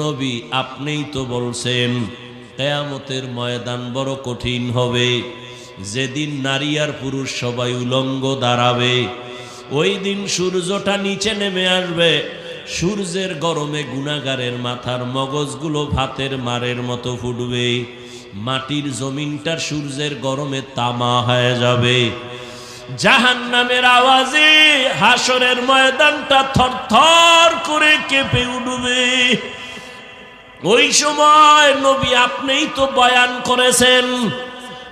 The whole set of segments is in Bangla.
নবী আপনিই তো বলছেন, কেয়ামতের ময়দান বড় কঠিন হবে। যেদিন নারী আর পুরুষ সবাই উলঙ্গ দাঁড়াবে, ওই দিন সূর্যটা নিচে নেমে আসবে। সূর্যের গরমে গুণাগারের মাথার মগজগুলো ভাতের মারের মতো ফুটবে। মাটির জমিনটার সূর্যের গরমে তামা হয়ে যাবে। জাহান নামের আওয়াজে হাসরের ময়দানটা থর থর করে কেঁপে উঠবে। ওই সময় নবী আপনিই তো বয়ান করেছেন।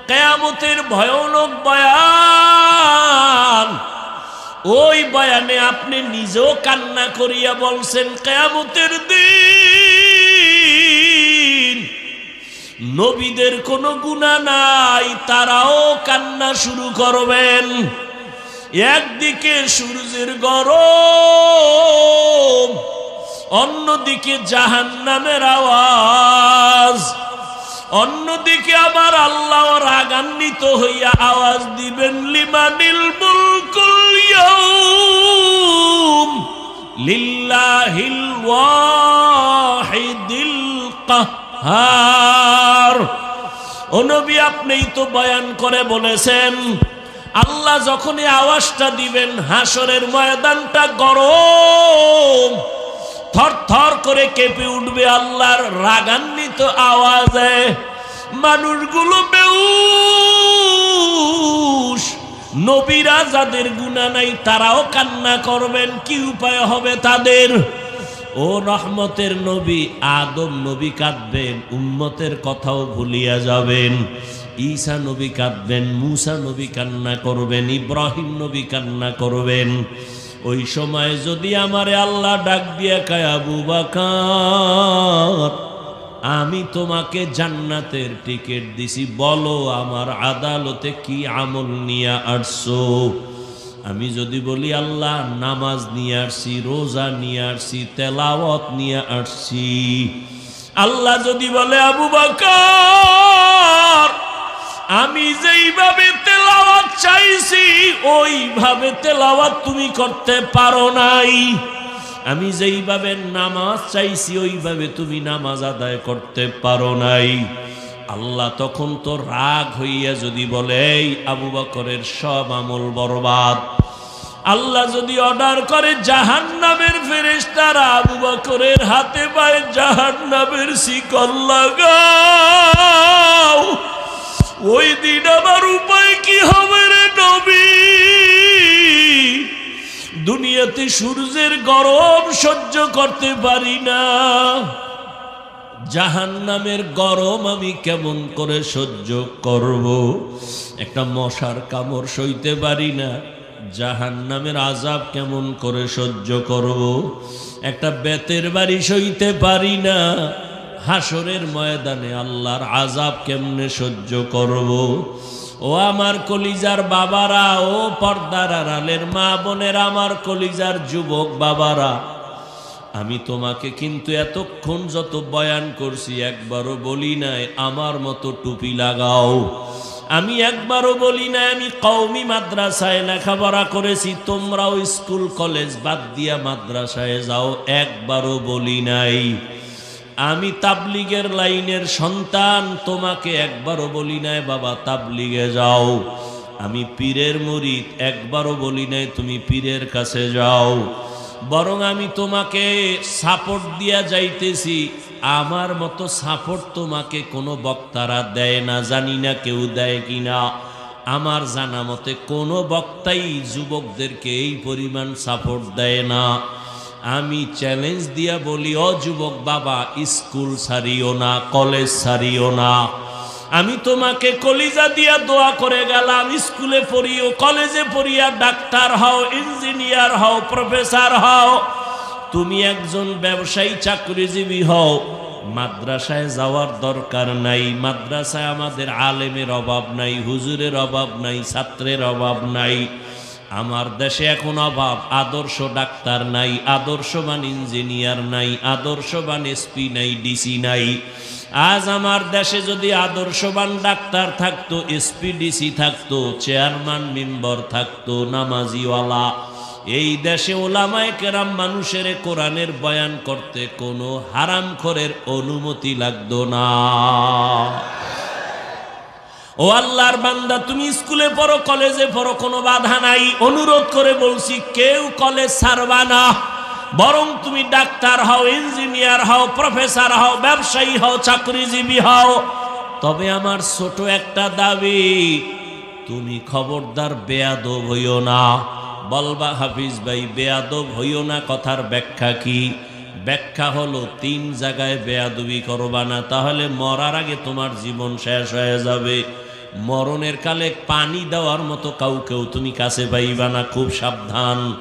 কেয়ামতের ভয়ানক বয়ান। ওই বয়ানে আপনি নিজেও কান্না করিয়া বলছেন, কেয়ামতের দিন নবীদের কোনো গুণা নাই, তারাও কান্না শুরু করবেন। একদিকে সূর্যের গরম অন্যদিকে জাহান নামের আওয়াজ, অন্যদিকে আমার আল্লাহ রাগান্বিত হইয়া আওয়াজ দিবেন, লিমানিল লিল্লাহিল ওয়াহিদিল নবী, আপনিই তো বয়ান করে বলেছেন, আল্লাহ যখনই আওয়াজটা দিবেন হাসরের ময়দানটা গরম থর থর করে কেঁপে উঠবে আল্লাহর রাগান্বিত আওয়াজে। মানুষগুলো বেউস নবীরা যাদের গুণা নাই, তারাও কান্না করবেন, কি উপায় হবে তাদের? ও রহমতের নবী, আদম নবী কাঁদবেন, উম্মতের কথাও ভুলিয়া যাবেন। ঈসা নবী কাঁদবেন, মুসা নবী কান্না করবেন, ইব্রাহিম নবী কান্না করবেন। ওই সময় যদি আমারে আল্লাহ ডাক দিয়া কায় আবু বাকার, আমি তোমাকে জান্নাতের টিকিট দিছি। বলো, আমার আদালতে কি আমল নিয়ে আসছো? আমি যদি বলি, আল্লাহ, নামাজ নিয়ে আসছি, রোজা নিয়ে আসছি, তেলাওয়াত নিয়ে আসছি। আল্লাহ যদি বলে, আবু বাকার আমি যেইভাবে তেলাওয়াত চাইছি, ওইভাবে তেলাওয়াত তুমি করতে পারো নাই। আমি যেইভাবে নামাজ চাইছি, ওইভাবে তুমি নামাজ আদায় করতে পারো নাই। আল্লাহ তখন তো রাগ হইয়া যদি বলে আবু বকরের সব আমল বরবাদ। আল্লাহ যদি অর্ডার করে জাহান নামের ফেরেস্তারা আবু বকরের হাতে পায় জাহান নামের শিকল লাগাও। ওই দিন আমার উপায় কি হবে রে নবী? দুনিয়াতে সূর্যের গরম সহ্য করতে পারি না। জাহান নামের গরম আমি কেমন করে সহ্য করব? একটা মশার কামড় সইতে পারি না। জাহান নামের আজাব কেমন করে সহ্য করব? একটা বেতের বাড়ি সইতে পারি না। হাসরের ময়দানে আল্লাহর আজাব কেমনে সহ্য করব? ও আমার কলিজার বাবারা, ও পর্দার আড়ালের মা বোনের, আমার কলিজার যুবক বাবারা, আমি তোমাকে কিন্তু এতক্ষণ যত বয়ান করছি একবারও বলি নাই, আমার মতো টুপি লাগাও। আমি একবারও বলি নাই, আমি কওমি মাদ্রাসায় লেখাপড়া করেছি, তোমরাও স্কুল, কলেজ বাদ দিয়া মাদ্রাসায় যাও, একবারও বলি নাই। আমি তাবলিগের লাইনের সন্তান, তোমাকে একবারও বলি নাই, বাবা, তাবলিগে যাও। আমি পীরের মুরিদ, একবারও বলি নাই, তুমি পীরের কাছে যাও। বরং আমি তোমাকে সাপোর্ট দিয়া যাইতেছি, আমার মতো সাপোর্ট তোমাকে কোনো বক্তারা দেয় না, জানি না কেউ দেয় কি না আমার জানা মতে কোনো বক্তাই যুবকদেরকে এই পরিমাণ সাপোর্ট দেয় না। আমি চ্যালেঞ্জ দিয়া বলি, ও যুবক বাবা, স্কুল সারিও না, কলেজ সারিও না। আমি তোমাকে কলিজা দিয়া দোয়া করে গেলাম, স্কুলে পড়িও, কলেজে পড়িয়া ডাক্তার হও ইঞ্জিনিয়ার হও প্রফেসর হও। তুমি একজন ব্যবসায়ী, চাকরিজীবী হও। মাদ্রাসায় যাওয়ার দরকার নাই, মাদ্রাসায় আমাদের আলেমের অভাব নাই, হুজুরের অভাব নাই, ছাত্রের অভাব নাই। আমার দেশে এখন অভাব। আদর্শ ডাক্তার নাই, আদর্শবান ইঞ্জিনিয়ার নাই, আদর্শবান এসপি নাই, ডিসি নাই। আজ আমার দেশে যদি আদর্শবান ডাক্তার থাকতো, এসপি, ডিসি থাকতো, চেয়ারম্যান, মেম্বার থাকতো, নামাজিওয়ালা, এই দেশে ওলামায় কেরাম মানুষের কোরআনের বয়ান করতে কোনো হারাম খরের অনুমতি লাগতো না। ও আল্লাহর বান্দা, তুমি স্কুলে পড়ো, কলেজে পড়ো, কোনো বাধা নাই। অনুরোধ করে বলছি, কেউ কলেজ ছাড়বা না। বরং তুমি ডাক্তার হও, ইঞ্জিনিয়ার হও, প্রফেসর হও, ব্যবসায়ী হও, চাকরিজীবী হও। তবে আমার ছোট একটা দাবি, তুমি খবরদার বেয়াদব হইও না। বলবা, হাফিজ ভাই, বেয়াদব হইও না, কথার ব্যাখ্যা কি? ব্যাখ্যা হলো, তিন জায়গায় বেয়াদবি করবা না, তাহলে মরার আগে তোমার জীবন শেষ হয়ে যাবে। মরণের কালে পানি দেওয়ার মতো কাউকেও তুমি কাছে পাইবা না, খুব সাবধান।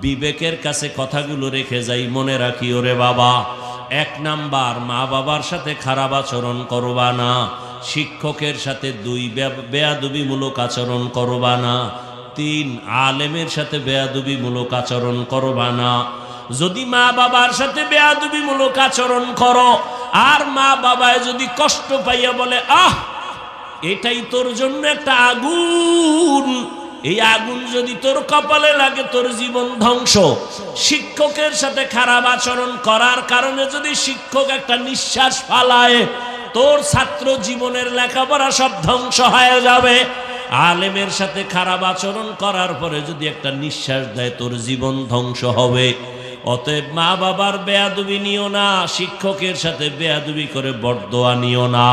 বিবেকের কাছে কথাগুলো রেখে যাই, মনে রাখি, ওরে বাবা, এক নাম্বার, মা বাবার সাথে খারাপ আচরণ করবা না, শিক্ষকের সাথে দুই বেয়াদবিমূলক আচরণ করবা না, তিন, আলেমের সাথে বেয়াদবিমূলক আচরণ করবা না। যদি মা বাবার সাথে বেয়াদবিমূলক আচরণ করো, আর মা বাবায় যদি কষ্ট পাইয়া বলে, আহ এটাই তোর জন্য একটা আগুন। এই আগুন যদি তোর কপালে লাগে, তোর জীবন ধ্বংস। শিক্ষকের সাথে খারাপ আচরণ করার কারণে যদি শিক্ষক একটা নিঃশ্বাস ফালায়, তোর ছাত্র জীবনের লেখাপড়া সব ধ্বংস হয়ে যাবে। আলেমের সাথে খারাপ আচরণ করার পরে যদি একটা নিঃশ্বাস দেয়, তোর জীবন ধ্বংস হবে। অতএব মা বাবার বেয়াদুবি নিও না, শিক্ষকের সাথে বেয়াদুবি করে বরদোয়া নিও না।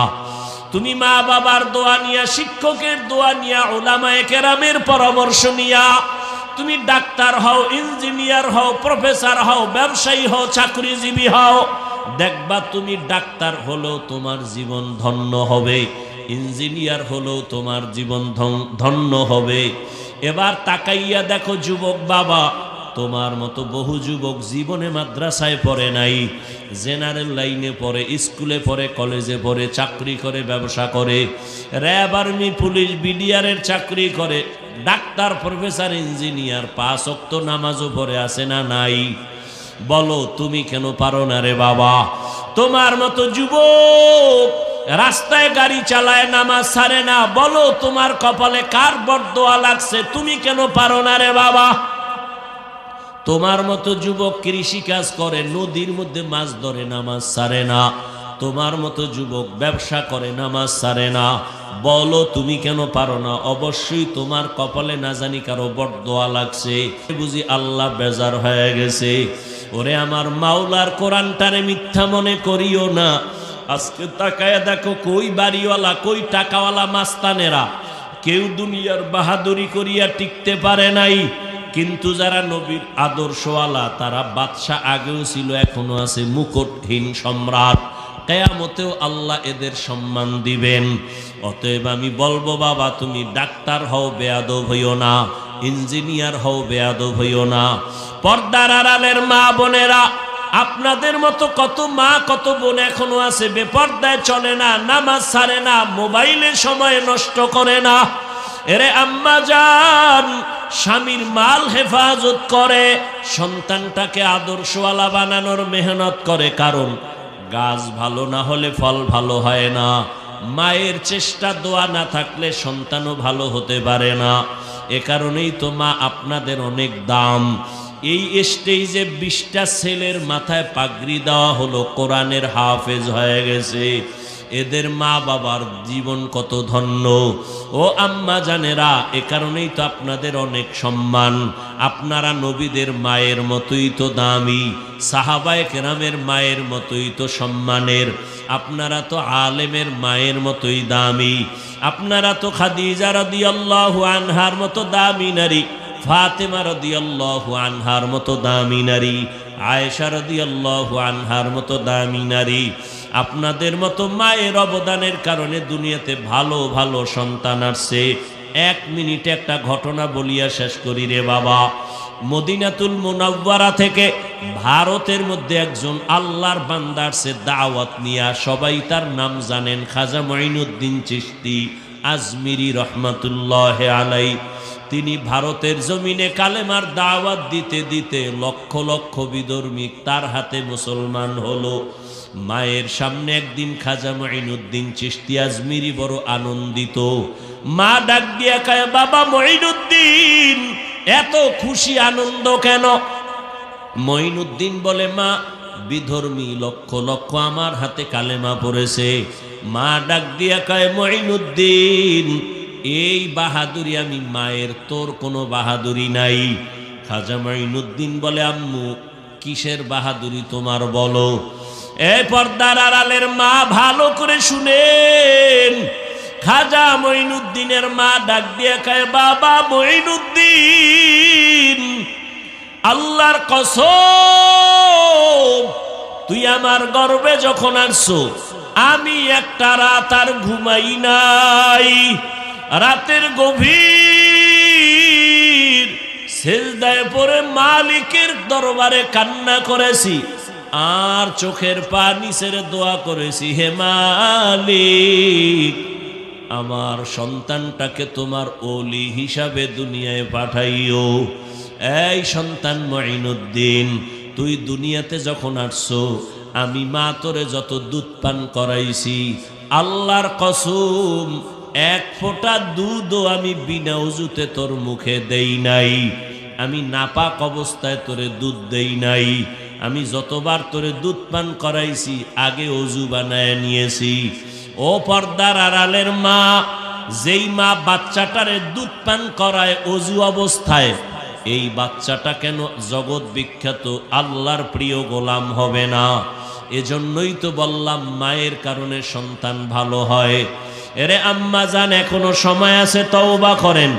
তুমি মা বাবার দোয়া নিয়া, শিক্ষকের দোয়া নিয়া ওলামায়ে কেরামের পরামর্শ নিয়া, তুমি ডাক্তার হও, ইঞ্জিনিয়ার হও, প্রফেসর হও, ব্যবসায়ী হও, চাকরিজীবী হও, দেখবা তুমি ডাক্তার হলেও তোমার জীবন ধন্য হবে, ইঞ্জিনিয়ার হলেও তোমার জীবন ধন- ধন্য হবে। এবার তাকাইয়া দেখো যুবক বাবা তোমার মতো বহু যুবক জীবনে মাদ্রাসায় পড়ে নাই, জেনারেল লাইনে পড়ে, স্কুলে পড়ে, কলেজে পড়ে, চাকরি করে, ব্যবসা করে, র্যাব আর্মি, পুলিশ বিডিআরের চাকরি করে, ডাক্তার, প্রফেসর, ইঞ্জিনিয়ার, পাঁচ অক্ত নামাজও পড়ে আসে না নাই? বলো, তুমি কেন পারো না রে বাবা? তোমার মতো যুবক রাস্তায় গাড়ি চালায়, নামাজ ছাড়ে না। বলো, তোমার কপালে কার বরদোয়া লাগছে? তুমি কেন পারো না রে বাবা? তোমার মতো যুবক কৃষি কাজ করে, নদীর মধ্যে মাছ ধরে, নামাজ সারে না। তোমার মতো যুবক ব্যবসা করে, নামাজ সারে না। বলো, তুমি কেন পারো না? অবশ্যই তোমার কপালে না জানি কারও বরদোয়া লাগছে। বুঝি আল্লাহ বেজার হয়ে গেছে। ওরে আমার মাওলার কোরআনটারে মিথ্যা মনে করিও না। আজকে তাকায় দেখো, কই বাড়িওয়ালা, কই টাকাওয়ালা মাস্তানেরা। কেউ দুনিয়ার বাহাদুরি করিয়া টিকতে পারে নাই। কিন্তু যারা নবীর আদর্শওয়ালা, তারা বাদশাহ আগেও ছিল, এখনও আছে মুকুটহীন সম্রাট। কেয়ামতেও আল্লাহ এদের সম্মান দিবেন। অতএব আমি বলব, বাবা, তুমি ডাক্তার হও, বেয়াদব হইও না, ইঞ্জিনিয়ার হও, বেয়াদব হইও না। পর্দার আড়ালের মা বোনেরা, আপনাদের মতো কত মা, কত বোন এখনও আছে, বেপর্দায় চলে না, নামাজ ছাড়ে না মোবাইলে সময় নষ্ট করে না। এরে আম্মা যান স্বামীর মাল হেফাজত করে, সন্তানটাকে আদর্শওয়ালা বানানোর মেহনত করে, কারণ গাছ ভালো না হলে ফল ভালো হয় না। মায়ের চেষ্টা দোয়া না থাকলে সন্তানও ভালো হতে পারে না। এ কারণেই তো মা আপনাদের অনেক দাম। এই স্টেজে বিশটা ছেলের মাথায় পাগড়ি দেওয়া হলো, কোরআনের হাফেজ হয়ে গেছে। এদের মা বাবার জীবন কত ধন্য। ও আম্মা জানেরা, এ কারণেই তো আপনাদের অনেক সম্মান। আপনারা নবীদের মায়ের মতোই তো দামি, সাহাবায় কেরামের মায়ের মতোই তো সম্মানের। আপনারা তো আলেমের মায়ের মতোই দামি। আপনারা তো খাদিজা রাদিয়াল্লাহু আনহার মতো দামি নারী, ফাতেমা রাদিয়াল্লাহু আনহার মতো দামি নারী। আয়েশা রাদিয়াল্লাহু আনহার মতো দামি নারী, আপনাদের মতো মায়ের অবদানের কারণে দুনিয়াতে ভালো ভালো সন্তান আসছে। এক মিনিটে একটা ঘটনা বলিয়া শেষ করি রে বাবা। মদিনাতুল মোনাব্বারা থেকে ভারতের মধ্যে একজন আল্লাহর বান্দার সে দাওয়াত নিয়া। সবাই তার নাম জানেন খাজা মঈনুদ্দিন চিশতি, আজমিরি রহমাতুল্লাহ আলাই তিনি ভারতের জমিনে কালেমার দাওয়াত দিতে দিতে লক্ষ লক্ষ বিধর্মিক তার হাতে মুসলমান হলো। মায়ের সামনে একদিন খাজা মঈনুদ্দিন চিশতি আজমিরি বড় আনন্দিত। মা ডাক দিয়া কায়, বাবা মঈনুদ্দিন, এত খুশি আনন্দ কেন? মঈনুদ্দিন বলে, মা, বিধর্মী লক্ষ লক্ষ আমার হাতে কালেমা পড়েছে। মা ডাক দিয়া কয়, মঈনুদ্দিন এই বাহাদুরি আমি মায়ের তোর কোনো বাহাদুরি নাই। খাজা মঈনুদ্দিন বলে, আম্মু, কিসের বাহাদুরি তোমার বলো? এই পর্দার আড়ালের মা ভালো করে শুনেন। খাজা মঈনুদ্দিনের মা ডাক দিয়ে খায় বাবা মঈনুদ্দিন, আল্লাহর কসম, তুই আমার গর্বে যখন আসছো, আমি একটা রাত আর ঘুমাই নাই। রাতের গভীর সেজদায় পরে মালিকের দরবারে কান্না করেছি, আর চোখের পানি ছেড়ে দোয়া করেছি, হে মালিক, আমার সন্তানটাকে তোমার ওলি হিসাবে দুনিয়ায় পাঠাইও। এই সন্তান মঈনুদ্দিন, তুই দুনিয়াতে যখন আসছো, আমি মা তোরে যত দুধ পান করাইছি, আল্লাহর কসম এক ফোঁটা দুধও আমি বিনা উজুতে তোর মুখে দেই নাই। আমি নাপাক অবস্থায় তোরে দুধ দেই নাই। আমি যতবার তোরে দুধ পান করাইছি, আগে অজু বানায় নিয়েছি। ও পর্দার আড়ালের মা, যেই মা বাচ্চাটারে দুধ পান করায় অজু অবস্থায়, এই বাচ্চাটা কেন জগৎ বিখ্যাত আল্লাহর প্রিয় গোলাম হবে না? এজন্যই তো বললাম, মায়ের কারণে সন্তান ভালো হয়। এরে আম্মা যান এখনও সময় আছে, তওবা করেন।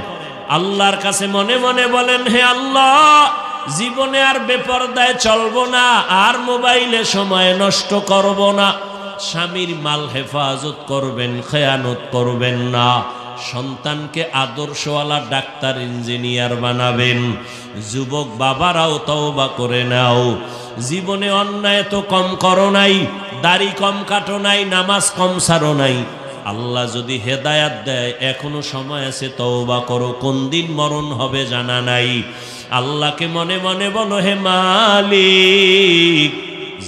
আল্লাহর কাছে মনে মনে বলেন, হে আল্লাহ, জীবনে আর বেপরদায় চলবো না, আর মোবাইলে সময় নষ্ট করব না। স্বামীর মাল হেফাজত করবেন, খেয়ানত করবেন না। সন্তানকে আদর্শওয়ালা ডাক্তার, ইঞ্জিনিয়ার বানাবেন। যুবক বাবারাও তওবা করে নাও। জীবনে অন্যায় তো কম করো নাই, দাড়ি কম কাটো নাই, নামাজ কম সারো নাই। আল্লাহ যদি হেদায়াত দেয়, এখনও সময় আছে, তওবা করো। কোন দিন মরণ হবে জানা নাই। আল্লাহকে মনে মনে বলো, হে মালিক,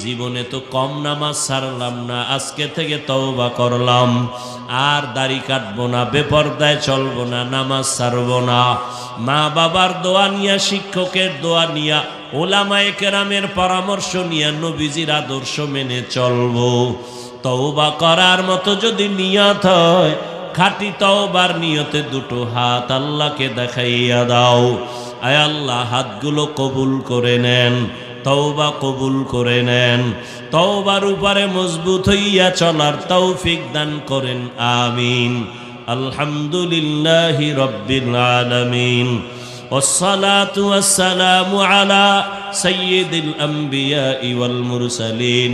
জীবনে তো কম নামাজ ছাড়লাম না, আজকে থেকে তওবা করলাম। আর দাড়ি কাটবো না, বেপর্দায় চলবো না, নামাজ ছাড়বো না। মা বাবার দোয়া নিয়া, শিক্ষকের দোয়া নিয়া, ওলামায়ে কেরামের পরামর্শ নিয়া, নবীজির আদর্শ মেনে চলবো। তওবা করার মতো যদি নিয়ত হয় খাটি তওবার নিয়তে দুটো হাত আল্লাহকে দেখাইয়া দাও আয় আল্লাহ হাতগুলো কবুল করে নেন তওবা কবুল করে নেন তওবার উপরে মজবুত হইয়া চলার তৌফিক দান করেন আমিন আলহামদুলিল্লাহি রব্বিল আলামিন والصلاة والسلام على سيد الأنبياء والمرسلين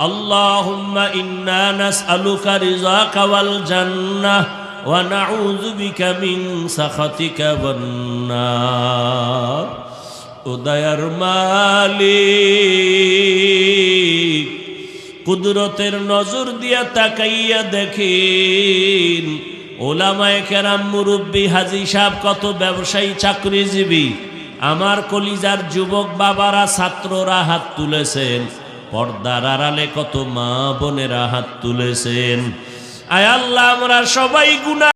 اللهم إنا نسألك رضاك والجنة ونعوذ بك من سخطك والنار উদয়ার মালিক কুদরতের নজর দিয়া তাকাইয়া দেখেন ওলামায় কেরাম মুরব্বী হাজি সাহেব কত ব্যবসায়ী চাকরিজীবী আমার কলিজার যুবক বাবারা ছাত্ররা হাত তুলেছেন পর্দার আড়ালে কত মা বোনেরা হাত তুলেছেন। আয় আল্লাহ আমরা সবাই গুণা